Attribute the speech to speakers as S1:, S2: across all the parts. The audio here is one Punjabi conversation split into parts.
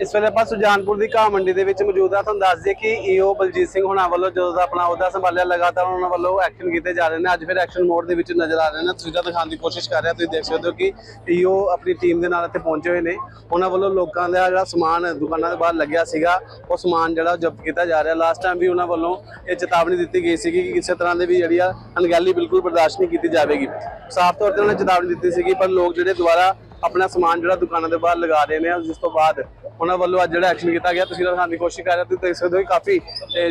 S1: ਇਸ ਵੇਲੇ ਆਪਾਂ ਸੁਜਾਨਪੁਰ ਦੀ ਘਾਹ ਮੰਡੀ ਦੇ ਵਿੱਚ ਮੌਜੂਦ ਆ ਤੁਹਾਨੂੰ ਦੱਸ ਦਈਏ ਕਿ ਈਓ ਬਲਜੀਤ ਸਿੰਘ ਹੁਣਾਂ ਵੱਲੋਂ ਜਦੋਂ ਦਾ ਆਪਣਾ ਅਹੁਦਾ ਸੰਭਾਲਿਆ, ਲਗਾਤਾਰ ਉਹਨਾਂ ਵੱਲੋਂ ਐਕਸ਼ਨ ਕੀਤੇ ਜਾ ਰਹੇ ਨੇ। ਅੱਜ ਫਿਰ ਐਕਸ਼ਨ ਮੋਡ ਦੇ ਵਿੱਚ ਨਜ਼ਰ ਆ ਰਹੇ ਨੇ। ਤਸਵੀਰਾਂ ਦਿਖਾਉਣ ਦੀ ਕੋਸ਼ਿਸ਼ ਕਰ ਰਿਹਾ ਤੁਸੀਂ ਦੇਖ ਸਕਦੇ ਹੋ ਕਿ ਈਓ ਆਪਣੀ ਟੀਮ ਦੇ ਨਾਲ ਇੱਥੇ ਪਹੁੰਚੇ ਹੋਏ ਨੇ। ਉਹਨਾਂ ਵੱਲੋਂ ਲੋਕਾਂ ਦਾ ਜਿਹੜਾ ਸਮਾਨ ਦੁਕਾਨਾਂ ਦੇ ਬਾਹਰ ਲੱਗਿਆ ਸੀਗਾ, ਉਹ ਸਮਾਨ ਜਿਹੜਾ ਉਹ ਜ਼ਬਤ ਕੀਤਾ ਜਾ ਰਿਹਾ। ਲਾਸਟ ਟਾਈਮ ਵੀ ਉਹਨਾਂ ਵੱਲੋਂ ਇਹ ਚੇਤਾਵਨੀ ਦਿੱਤੀ ਗਈ ਸੀਗੀ ਕਿ ਕਿਸੇ ਤਰ੍ਹਾਂ ਦੇ ਵੀ ਜਿਹੜੀ ਆ ਅਣਗਹਿਲੀ ਬਿਲਕੁਲ ਬਰਦਾਸ਼ਤ ਨਹੀਂ ਕੀਤੀ ਜਾਵੇਗੀ। ਸਾਫ਼ ਤੌਰ ਤੇ ਉਹਨਾਂ ਨੇ ਚੇਤਾਵਨੀ ਦਿੱਤੀ ਸੀਗੀ, ਪਰ ਲੋਕ ਜਿਹੜੇ ਦੁਬਾਰਾ ਆਪਣਾ ਸਮਾਨ ਜਿਹੜਾ ਦੁਕਾਨਾਂ ਦੇ ਬਾਹਰ ਲਗਾ ਰਹੇ ਨੇ, ਜਿਸ ਤੋਂ ਬਾਅਦ ਉਹਨਾਂ ਵੱਲੋਂ ਅੱਜ ਜਿਹੜਾ ਐਕਸ਼ਨ ਕੀਤਾ ਗਿਆ, ਤੁਸੀਂ ਦਿਖਾਉਣ ਦੀ ਕੋਸ਼ਿਸ਼ ਕਰ ਰਹੇ ਹੋ, ਤੁਸੀਂ ਦੇਖ ਸਕਦੇ ਹੋ ਕਿ ਕਾਫੀ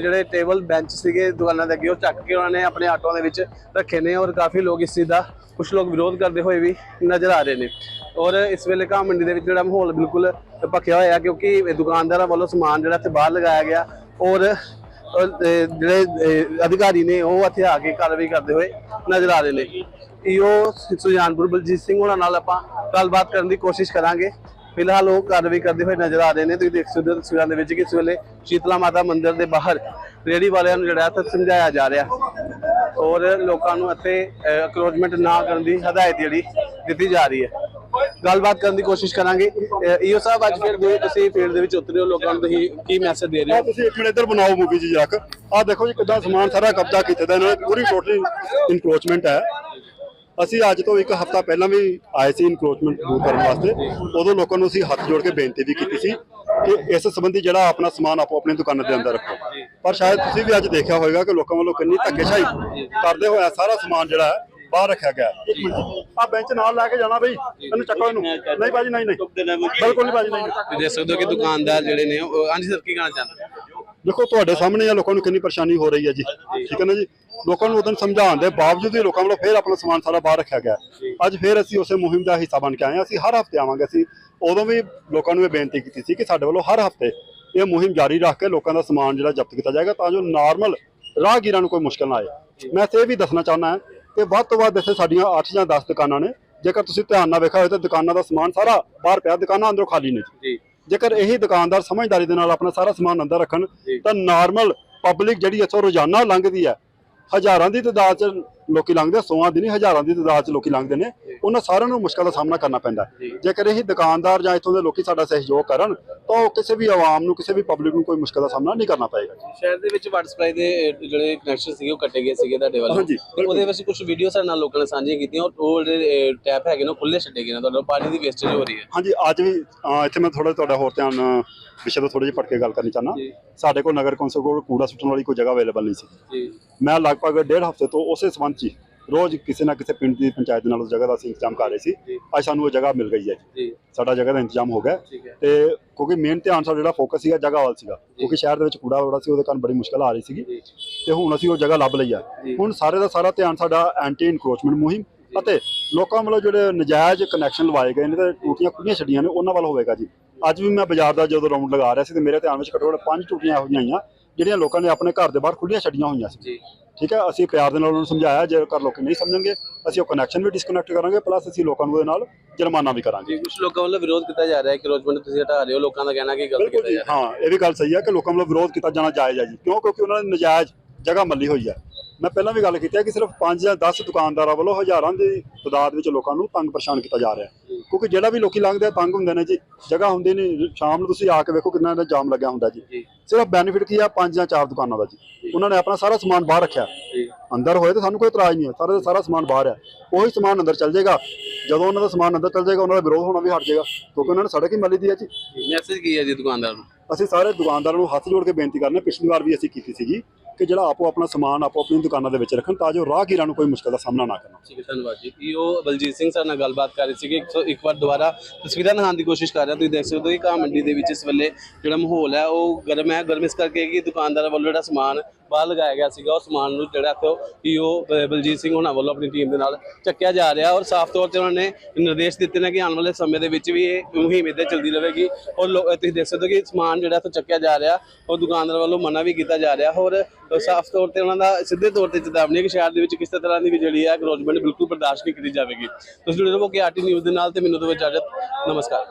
S1: ਜਿਹੜੇ ਟੇਬਲ ਬੈਂਚ ਸੀਗੇ, ਦੁਕਾਨਾਂ ਦੇ ਅੱਗੇ ਉਹ ਚੱਕ ਕੇ ਉਹਨਾਂ ਨੇ ਆਪਣੇ ਆਟੋਆਂ ਦੇ ਵਿੱਚ ਰੱਖੇ ਨੇ ਔਰ ਕਾਫੀ ਲੋਕ ਇਸ ਚੀਜ਼ ਦਾ ਕੁਝ ਲੋਕ ਵਿਰੋਧ ਕਰਦੇ ਹੋਏ ਵੀ ਨਜ਼ਰ ਆ ਰਹੇ ਨੇ। ਔਰ ਇਸ ਵੇਲੇ ਘਾਹ ਮੰਡੀ ਦੇ ਵਿੱਚ ਜਿਹੜਾ ਮਾਹੌਲ ਬਿਲਕੁਲ ਭਖਿਆ ਹੋਇਆ ਕਿਉਂਕਿ ਦੁਕਾਨਦਾਰਾਂ ਵੱਲੋਂ ਸਮਾਨ ਜਿਹੜਾ ਇੱਥੇ ਬਾਹਰ ਲਗਾਇਆ ਗਿਆ ਔਰ ਜਿਹੜੇ ਅਧਿਕਾਰੀ ਨੇ ਉਹ ਇੱਥੇ ਆ ਕੇ ਕਾਰਵਾਈ ਕਰਦੇ ਹੋਏ ਨਜ਼ਰ ਆ ਰਹੇ ਨੇ। ਈਓ ਸੁਜਾਨਪੁਰ ਬਲਜੀਤ ਸਿੰਘ ਉਹਨਾਂ ਨਾਲ ਆਪਾਂ ਗੱਲਬਾਤ ਕਰਨ ਦੀ ਕੋਸ਼ਿਸ਼ ਕਰਾਂਗੇ। ਫਿਲਹਾਲ ਉਹ ਕਾਰਵਾਈ ਕਰਦੇ ਹੋਏ ਨਜ਼ਰ ਆ ਰਹੇ ਨੇ। ਤੁਸੀਂ ਦੇਖ ਸਕਦੇ ਹੋ ਤਸਵੀਰਾਂ ਦੇ ਵਿੱਚ ਕਿ ਵੇਲੇ ਸ਼ੀਤਲਾ ਮਾਤਾ ਮੰਦਿਰ ਦੇ ਬਾਹਰ ਰੇੜੀ ਵਾਲਿਆਂ ਨੂੰ ਜਿਹੜਾ ਇੱਥੇ ਸਮਝਾਇਆ ਜਾ ਰਿਹਾ। ਔਰ ਲੋਕਾਂ ਨੂੰ ਇੱਥੇ ਅਕਰੋਚਮੈਂਟ ਨਾ ਕਰਨ ਦੀ ਹਦਾਇਤ ਜਿਹੜੀ ਦਿੱਤੀ ਜਾ ਰਹੀ ਹੈ। ਗੱਲਬਾਤ ਕਰਨ ਦੀ ਕੋਸ਼ਿਸ਼ ਕਰਾਂਗੇ। ਈਓ ਸਾਹਿਬ, ਅੱਜ ਫਿਰ ਵੀ ਤੁਸੀਂ ਫੀਲਡ ਦੇ ਵਿੱਚ ਉਤਰੇ ਹੋ। ਲੋਕਾਂ ਨੂੰ ਤੁਸੀਂ ਕੀ ਮੈਸੇਜ ਦੇ ਰਹੇ ਹੋ?
S2: ਤੁਸੀਂ ਇੱਕ ਮਿੰਟ ਇੱਧਰ ਬਣਾਓ ਮੂਵੀ ਜੀ ਜੱਕ ਆ ਦੇਖੋ ਜੀ, ਕਿੱਦਾਂ ਸਮਾਨ ਸਾਰਾ ਕਬਜ਼ਾ ਕੀਤਾ ਦਾ ਇਹਨਾਂ ਨੇ। ਪੂਰੀ ਟੋਟਲੀ ਇਨਕਰੋਚਮੈਂਟ ਹੈ। ਅਸੀਂ ਅੱਜ ਤੋਂ ਇੱਕ ਹਫ਼ਤਾ ਪਹਿਲਾਂ ਵੀ ਆਏ ਸੀ ਇਨਕਰੋਚਮੈਂਟ ਦੂਰ ਕਰਨ ਵਾਸਤੇ। ਉਦੋਂ ਲੋਕਾਂ ਨੂੰ ਅਸੀਂ ਹੱਥ ਜੋੜ ਕੇ ਬੇਨਤੀ ਵੀ ਕੀਤੀ ਸੀ ਕਿ ਇਸ ਸੰਬੰਧੀ ਜਿਹੜਾ ਆਪਣਾ ਸਮਾਨ ਆਪੋ ਆਪਣੀ ਦੁਕਾਨਾਂ ਦੇ ਅੰਦਰ ਰੱਖੋ। ਪਰ ਸ਼ਾਇਦ ਤੁਸੀਂ ਵੀ ਅੱਜ ਦੇਖਿਆ ਹੋਵੇਗਾ ਕਿ ਲੋਕਾਂ ਵੱਲੋਂ ਕਿੰਨੀ ਧੱਕੇਸ਼ਾਹੀ ਕਰਦੇ ਹੋਇਆ ਸਾਰਾ ਸਮਾਨ ਜਿਹੜਾ ਹੈ ਬਾਹਰ ਰੱਖਿਆ ਗਿਆ। ਹੈ। ਇੱਕ ਮਿੰਟ। ਆ ਬੈਂਚ ਨਾਲ ਲੈ ਕੇ ਜਾਣਾ ਬਈ। ਇਹਨੂੰ ਚੱਕੋ ਇਹਨੂੰ। ਨਹੀਂ ਬਾਜੀ ਨਹੀਂ ਨਹੀਂ। ਬਿਲਕੁਲ ਨਹੀਂ ਬਾਜੀ ਨਹੀਂ
S1: ਦੇਖ ਸਕਦੇ ਹੋ ਕਿ ਦੁਕਾਨਦਾਰ ਜਿਹੜੇ ਨੇ ਉਹ ਹਾਂਜੀ ਸਰ ਕੀ ਕਹਿਣਾ ਚਾਹੁੰਦੇ
S2: ਦੇਖੋ ਤੁਹਾਡੇ ਸਾਹਮਣੇ ਆ ਲੋਕਾਂ ਨੂੰ ਕਿੰਨੀ ਪਰੇਸ਼ਾਨੀ ਹੋ ਰਹੀ ਹੈ ਜੀ। ਠੀਕ ਹੈ ਨਾ ਜੀ? ਲੋਕਾਂ ਨੂੰ ਉਦੋਂ ਸਮਝਾਉਣ ਦੇ ਬਾਵਜੂਦ ਵੀ ਲੋਕਾਂ ਵੱਲੋਂ ਫੇਰ ਆਪਣਾ ਸਮਾਨ ਸਾਰਾ ਬਾਹਰ ਰੱਖਿਆ ਗਿਆ। ਅੱਜ ਫੇਰ ਅਸੀਂ ਉਸੇ ਮੁਹਿੰਮ ਦਾ ਹਿੱਸਾ ਬਣ ਕੇ ਆਏ ਹਾਂ। ਅਸੀਂ ਹਰ ਹਫ਼ਤੇ ਆਵਾਂਗੇ। ਅਸੀਂ ਉਦੋਂ ਵੀ ਲੋਕਾਂ ਨੂੰ ਇਹ ਬੇਨਤੀ ਕੀਤੀ ਸੀ ਕਿ ਸਾਡੇ ਵੱਲੋਂ ਹਰ ਹਫ਼ਤੇ ਇਹ ਮੁਹਿੰਮ ਜਾਰੀ ਰੱਖ ਕੇ ਲੋਕਾਂ ਦਾ ਸਮਾਨ ਜਿਹੜਾ ਜ਼ਬਤ ਕੀਤਾ ਜਾਏਗਾ ਤਾਂ ਜੋ ਨਾਰਮਲ ਰਾਹਗੀਰਾਂ ਨੂੰ ਕੋਈ ਮੁਸ਼ਕਲ ਨਾ ਆਏ। ਮੈਂ ਇਹ ਵੀ ਦੱਸਣਾ ਚਾਹੁੰਦਾ ਹਾਂ ਕਿ ਵੱਧ ਤੋਂ ਵੱਧ ਇੱਥੇ ਸਾਡੀਆਂ 8 ਜਾਂ 10 ਦੁਕਾਨਾਂ ਨੇ ਜੇਕਰ ਤੁਸੀਂ ਧਿਆਨ ਨਾਲ ਵੇਖਿਆ ਹੋਵੇ ਤਾਂ ਦੁਕਾਨਾਂ ਦਾ ਸਮਾਨ ਸਾਰਾ ਬਾਹਰ ਪਿਆ ਦੁਕਾਨਾਂ ਅੰਦਰੋਂ ਖਾਲੀ ਨੇ ਜੀ। ਜੇਕਰ ਇਹੀ ਦੁਕਾਨਦਾਰ ਸਮਝਦਾਰੀ ਦੇ ਨਾਲ ਆਪਣਾ ਸਾਰਾ ਸਮਾਨ ਅੰਦਰ ਰੱਖਣ ਤਾਂ ਨਾਰਮਲ ਪਬਲਿਕ ਜਿਹੜੀ ਇੱਥੋਂ ਰੋਜ਼ਾਨਾ ਲੰਘਦੀ ਹੈ ਹਜ਼ਾਰਾਂ ਦੀ ਤਾਦਾਦ 'ਚ ਲੋਕੀ ਲੰਘਦੇ ਸੌਆਂ ਦੀ ਨਹੀਂ ਹਜ਼ਾਰਾਂ ਦੀ ਤਾਦਾਦ 'ਚ ਲੋਕੀ ਲੰਘਦੇ ਨੇ ਉਹਨਾਂ ਸਾਰਿਆਂ ਨੂੰ ਮੁਸ਼ਕਲ ਦਾ ਸਾਹਮਣਾ ਕਰਨਾ ਪੈਂਦਾ। ਜੇਕਰ ਇਹੀ ਦੁਕਾਨਦਾਰ ਜਾਂ ਇੱਥੋਂ ਦੇ ਲੋਕੀ ਸਾਡਾ ਸਹਿਯੋਗ ਕਰਨ ਤਾਂ ਉਹ ਕਿਸੇ ਵੀ ਆਵਾਮ ਨੂੰ ਕਿਸੇ ਵੀ ਪਬਲਿਕ ਨੂੰ ਕੋਈ ਮੁਸ਼ਕਲ ਦਾ ਸਾਹਮਣਾ ਨਹੀਂ ਕਰਨਾ ਪਏਗਾ
S1: ਸ਼ਹਿਰ ਦੇ ਵਿੱਚ ਵਾਟਰ ਸਪਲਾਈ ਦੇ ਜਿਹੜੇ ਕਨੈਕਸ਼ਨ ਸੀਗੇ ਉਹ ਕੱਟੇ ਗਏ ਸੀਗੇ ਤੁਹਾਡੇ ਵੱਲੋਂ।
S2: ਹਾਂਜੀ,
S1: ਉਹਦੇ ਵਿੱਚ ਕੁਝ ਵੀਡੀਓ ਸਾਡੇ ਨਾਲ ਲੋਕਾਂ ਨੇ ਸਾਂਝੀਆਂ ਕੀਤੀਆਂ ਉਹ ਜਿਹੜੇ ਟੈਪ ਹੈਗੇ ਨੇ ਖੁੱਲੇ ਛੱਡੇ ਗਏ ਨੇ ਤੁਹਾਡਾ ਪਾਣੀ ਦੀ ਵੇਸਟੇਜ ਹੋ ਰਹੀ ਹੈ।
S2: ਹਾਂਜੀ ਅੱਜ ਵੀ ਇੱਥੇ ਮੈਂ ਥੋੜਾ ਤੁਹਾਡਾ ਹੋਰ ਧਿਆਨ ਵਿਸ਼ੇ ਤੋਂ ਥੋੜੀ ਜਿਹੀ ਪਟਕੇ ਗੱਲ ਕਰਨੀ ਚਾਹਨਾ। ਸਾਡੇ ਕੋਲ ਨਗਰ ਕੌਂਸਲ ਕੋਲ ਕੂੜਾ ਸੁੱਟਣ ਵਾਲੀ ਕੋਈ ਜਗ੍ਹਾ ਅਵੇਲੇਬਲ ਨਹੀਂ ਸੀ।
S1: ਜੀ।
S2: ਮੈਂ ਲਗਭਗ ਡੇਢ ਹਫ਼ਤੇ ਤੋਂ ਉਸੇ ਸੰਬੰਧ 'ਚ ਰੋਜ਼ ਕਿਸੇ ਨਾ ਕਿਸੇ ਪਿੰਡ ਦੀ ਪੰਚਾਇਤ ਨਾਲ ਉਸ ਜਗ੍ਹਾ ਦਾ ਅਸੀਂ ਇੰਤਜ਼ਾਮ ਕਰ ਰਹੇ ਸੀ। ਅੱਜ ਸਾਨੂੰ ਉਹ ਜਗ੍ਹਾ ਮਿਲ ਗਈ ਹੈ ਜੀ। ਸਾਡਾ ਜਗ੍ਹਾ ਦਾ ਇੰਤਜ਼ਾਮ ਹੋ ਗਿਆ। ਤੇ ਕਿਉਂਕਿ ਮੇਨ ਧਿਆਨ ਸਾਡਾ ਜਿਹੜਾ ਫੋਕਸ ਸੀਗਾ ਜਗ੍ਹਾ ਵੱਲ ਸੀਗਾ। ਕਿਉਂਕਿ ਸ਼ਹਿਰ ਦੇ ਵਿੱਚ ਕੂੜਾ ਵੜਾ ਸੀ ਉਹਦੇ ਕਾਰਨ ਬੜੀ ਮੁਸ਼ਕਲ ਆ ਰਹੀ ਸੀਗੀ। ਤੇ ਹੁਣ ਅਸੀਂ ਉਹ ਜਗ੍ਹਾ ਲੱਭ ਲਈ ਆ। ਹੁਣ ਸਾਰੇ ਦਾ ਸਾਰਾ ਧਿਆਨ ਸਾਡਾ ਐਂਟੀ ਇਨਕਰੋਚਮੈਂਟ ਮੁਹਿੰਮ ਅਤੇ ਲੋਕਾਂ ਵੱਲੋਂ ਜਿਹੜੇ ਨਜਾਇਜ਼ ਕਨੈਕਸ਼ਨ ਲਵਾਏ ਗਏ ਨੇ ਤੇ ਟੂਟੀਆਂ ਖੁੱਲੀਆਂ ਛੱਡੀਆਂ ਨੇ ਉਹਨਾਂ ਵੱਲ ਹੋਵੇਗਾ ਜੀ। ਅੱਜ ਵੀ ਮੈਂ ਬਾਜ਼ਾਰ ਦਾ ਜਦੋਂ ਰਾਉਂਡ ਲਗਾ ਰਿਹਾ ਸੀ ਤੇ ਮੇਰੇ ਧਿਆਨ ਵਿੱਚ ਘੱਟੋ ਘੱਟ ਪੰਜ ਟੂਟੀਆਂ ਇਹੋ ਜਿਹੀਆਂ ਆਈਆਂ ਜਿਹੜੀਆਂ ਲੋਕਾਂ ਨੇ ਆਪਣੇ ਘਰ ਦੇ ਬਾਹਰ ਖੁੱਲੀਆਂ ਛੱਡੀਆਂ ਹੋਈਆਂ ਸੀ।
S1: ਜੀ।
S2: ਠੀਕ ਹੈ ਅਸੀਂ ਪਿਆਰ ਦੇ ਨਾਲ ਉਹਨਾਂ ਨੂੰ ਸਮਝਾਇਆ ਜੇਕਰ ਲੋਕ ਨਹੀਂ ਸਮਝਣਗੇ ਅਸੀਂ ਉਹ ਕਨੈਕਸ਼ਨ ਵੀ ਡਿਸਕਨੈਕਟ ਕਰਾਂਗੇ ਪਲੱਸ ਅਸੀਂ ਲੋਕਾਂ ਨੂੰ ਉਹਦੇ ਨਾਲ ਜੁਰਮਾਨਾ ਵੀ ਕਰਾਂਗੇ।
S1: ਜੀ ਕੁਝ ਲੋਕਾਂ ਵੱਲੋਂ ਵਿਰੋਧ ਕੀਤਾ ਜਾ ਰਿਹਾ ਹੈ ਕਿ ਰੋਜ਼ਮੰਡ ਤੁਸੀਂ ਹਟਾ ਰਹੇ ਹੋ ਲੋਕਾਂ ਦਾ ਕਹਿਣਾ ਕਿ ਗਲਤ ਕੀਤਾ
S2: ਜੀ
S1: ਜਾ ਰਿਹਾ
S2: ਹਾਂ। ਇਹ ਵੀ ਗੱਲ ਸਹੀ ਹੈ ਕਿ ਲੋਕਾਂ ਵੱਲੋਂ ਵਿਰੋਧ ਕੀਤਾ ਜਾਣਾ ਜਾਇਜ਼ ਹੈ ਜੀ ਕਿਉਂ ਕਿਉਂਕਿ ਉਹਨਾਂ ਨੇ ਨਜਾਇਜ਼ ਜਗ੍ਹਾ ਮੱਲੀ ਹੋਈ ਹੈ। ਮੈਂ ਪਹਿਲਾਂ ਵੀ ਗੱਲ ਕੀਤੀ ਹੈ ਕਿ ਸਿਰਫ 5 ਜਾਂ 10 ਦੁਕਾਨਦਾਰਾਂ ਵੱਲੋਂ ਹਜ਼ਾਰਾਂ ਦੀ ਤਾਦਾਦ ਵਿੱਚ ਲੋਕਾਂ ਨੂੰ ਤੰਗ ਪਰੇਸ਼ਾਨ ਕੀਤਾ ਜਾ ਰਿਹਾ ਕਿਉਂਕਿ ਜਿਹੜਾ ਵੀ ਲੋਕੀ ਲੰਘਦੇ ਆ ਤੰਗ ਹੁੰਦੇ ਨੇ ਜੀ। ਜਗ੍ਹਾ ਹੁੰਦੀ ਨਹੀਂ ਸ਼ਾਮ ਨੂੰ ਤੁਸੀਂ ਆ ਕੇ ਵੇਖੋ ਕਿੰਨਾ ਦਾ ਜਾਮ ਲੱਗਿਆ ਹੁੰਦਾ ਜੀ। ਸਿਰਫ ਬੈਨੀਫਿਟ ਕੀ ਆ? ਪੰਜ ਜਾਂ ਚਾਰ ਦੁਕਾਨਾਂ ਦਾ ਜੀ। ਉਹਨਾਂ ਨੇ ਆਪਣਾ ਸਾਰਾ ਸਮਾਨ ਬਾਹਰ ਰੱਖਿਆ। ਅੰਦਰ ਹੋਏ ਤਾਂ ਸਾਨੂੰ ਕੋਈ ਇਤਰਾਜ਼ ਨਹੀਂ ਹੈ। ਸਾਰਾ ਦਾ ਸਾਰਾ ਸਮਾਨ ਬਾਹਰ ਹੈ। ਉਹੀ ਸਮਾਨ ਅੰਦਰ ਚੱਲ ਜਾਏਗਾ। ਜਦੋਂ ਉਹਨਾਂ ਦਾ ਸਮਾਨ ਅੰਦਰ ਚੱਲ ਜਾਏਗਾ ਉਹਨਾਂ ਦਾ ਵਿਰੋਧ ਹੋਣਾ ਵੀ ਹਟ ਜਾਏਗਾ। ਕਿਉਂਕਿ ਉਹਨਾਂ ਨੇ ਸੜਕ ਹੀ ਮੱਲੀ ਦੀ ਹੈ ਜੀ।
S1: ਮੈਸੇਜ ਕੀ ਹੈ ਜੀ ਦੁਕਾਨਦਾਰ ਨੂੰ?
S2: ਅਸੀਂ ਸਾਰੇ ਦੁਕਾਨਦਾਰਾਂ ਨੂੰ ਹੱਥ ਜੋੜ ਕੇ ਬੇਨਤੀ ਕਰਨੇ ਪਿਛਲੀ ਵਾਰ ਵੀ ਅਸੀਂ ਕੀਤੀ ਸੀਗੀ। ਕਿ ਜਿਹੜਾ ਆਪੋ ਆਪਣਾ ਸਮਾਨ ਆਪੋ ਆਪਣੀ ਦੁਕਾਨਾਂ ਦੇ ਵਿੱਚ ਰੱਖਣ ਤਾਂ ਜੋ ਰਾਹਗੀਰਾਂ ਨੂੰ ਕੋਈ ਮੁਸ਼ਕਲ ਦਾ ਸਾਹਮਣਾ ਨਾ ਕਰਨਾ
S1: ਠੀਕ ਹੈ, ਧੰਨਵਾਦ ਜੀ। ਇਹ ਉਹ ਬਲਜੀਤ ਸਿੰਘ ਸਾਡੇ ਨਾਲ ਗੱਲਬਾਤ ਕਰ ਰਹੇ ਸੀਗੇ। ਇੱਕ ਇੱਕ ਵਾਰ ਦੁਬਾਰਾ ਤਸਵੀਰਾਂ ਦਿਖਾਉਣ ਦੀ ਕੋਸ਼ਿਸ਼ ਕਰ ਰਿਹਾ ਤੁਸੀਂ ਦੇਖ ਸਕਦੇ ਹੋ ਕਿ ਘਾਹ ਮੰਡੀ ਦੇ ਵਿੱਚ ਇਸ ਵੇਲੇ ਜਿਹੜਾ ਮਾਹੌਲ ਹੈ, ਉਹ ਗਰਮ ਹੈ। ਗਰਮ ਇਸ ਕਰਕੇ ਕਿ ਦੁਕਾਨਦਾਰਾਂ ਵੱਲੋਂ ਜਿਹੜਾ ਸਮਾਨ ਬਾਹਰ ਲਗਾਇਆ ਗਿਆ ਸੀਗਾ, ਉਹ ਸਮਾਨ ਨੂੰ ਜਿਹੜਾ ਇੱਥੋਂ ਈਓ ਬਲਜੀਤ ਸਿੰਘ ਉਹਨਾਂ ਵੱਲੋਂ ਆਪਣੀ ਟੀਮ ਦੇ ਨਾਲ ਚੱਕਿਆ ਜਾ ਰਿਹਾ ਔਰ ਸਾਫ਼ ਤੌਰ ਤੇ ਉਹਨਾਂ ਨੇ ਨਿਰਦੇਸ਼ ਦਿੱਤੇ ਨੇ ਕਿ ਆਉਣ ਵਾਲੇ ਸਮੇਂ ਦੇ ਵਿੱਚ ਵੀ ਇਹ ਮੁਹਿੰਮ ਇੱਦਾਂ ਚੱਲਦੀ ਰਹੇਗੀ। ਔਰ ਲੋ- ਤੁਸੀਂ ਦੇਖ ਸਕਦੇ ਹੋ ਕਿ ਸਮਾਨ ਜਿਹੜਾ ਇੱਥੋਂ ਚੱਕਿਆ ਜਾ ਰਿਹਾ ਔਰ ਦੁਕਾਨਦਾਰ ਵੱਲੋਂ ਮਨਾ ਵੀ ਕੀਤਾ ਜਾ ਰਿਹਾ। ਔਰ ਸਾਫ਼ ਤੌਰ ਤੇ ਉਹਨਾਂ ਦਾ ਸਿੱਧੇ ਤੌਰ ਤੇ ਚੇਤਾਵਨੀ ਹੈ ਕਿ ਸ਼ਹਿਰ ਦੇ ਵਿੱਚ ਕਿਸੇ ਤਰ੍ਹਾਂ ਦੀ ਵੀ ਜਿਹੜੀ ਹੈ ਕਰੋਚਮੈਂਟ ਬਿਲਕੁਲ ਬਰਦਾਸ਼ਤ ਨਹੀਂ ਕੀਤੀ ਜਾਵੇਗੀ। ਤੁਸੀਂ ਜੁੜੇ ਰਹੋ ਕਿ ਆਰਟੀ ਨਿਊਜ਼ ਦੇ ਨਾਲ ਤੇ ਮੈਨੂੰ ਤੋਂ ਇਜਾਜ਼ਤ। ਨਮਸਕਾਰ।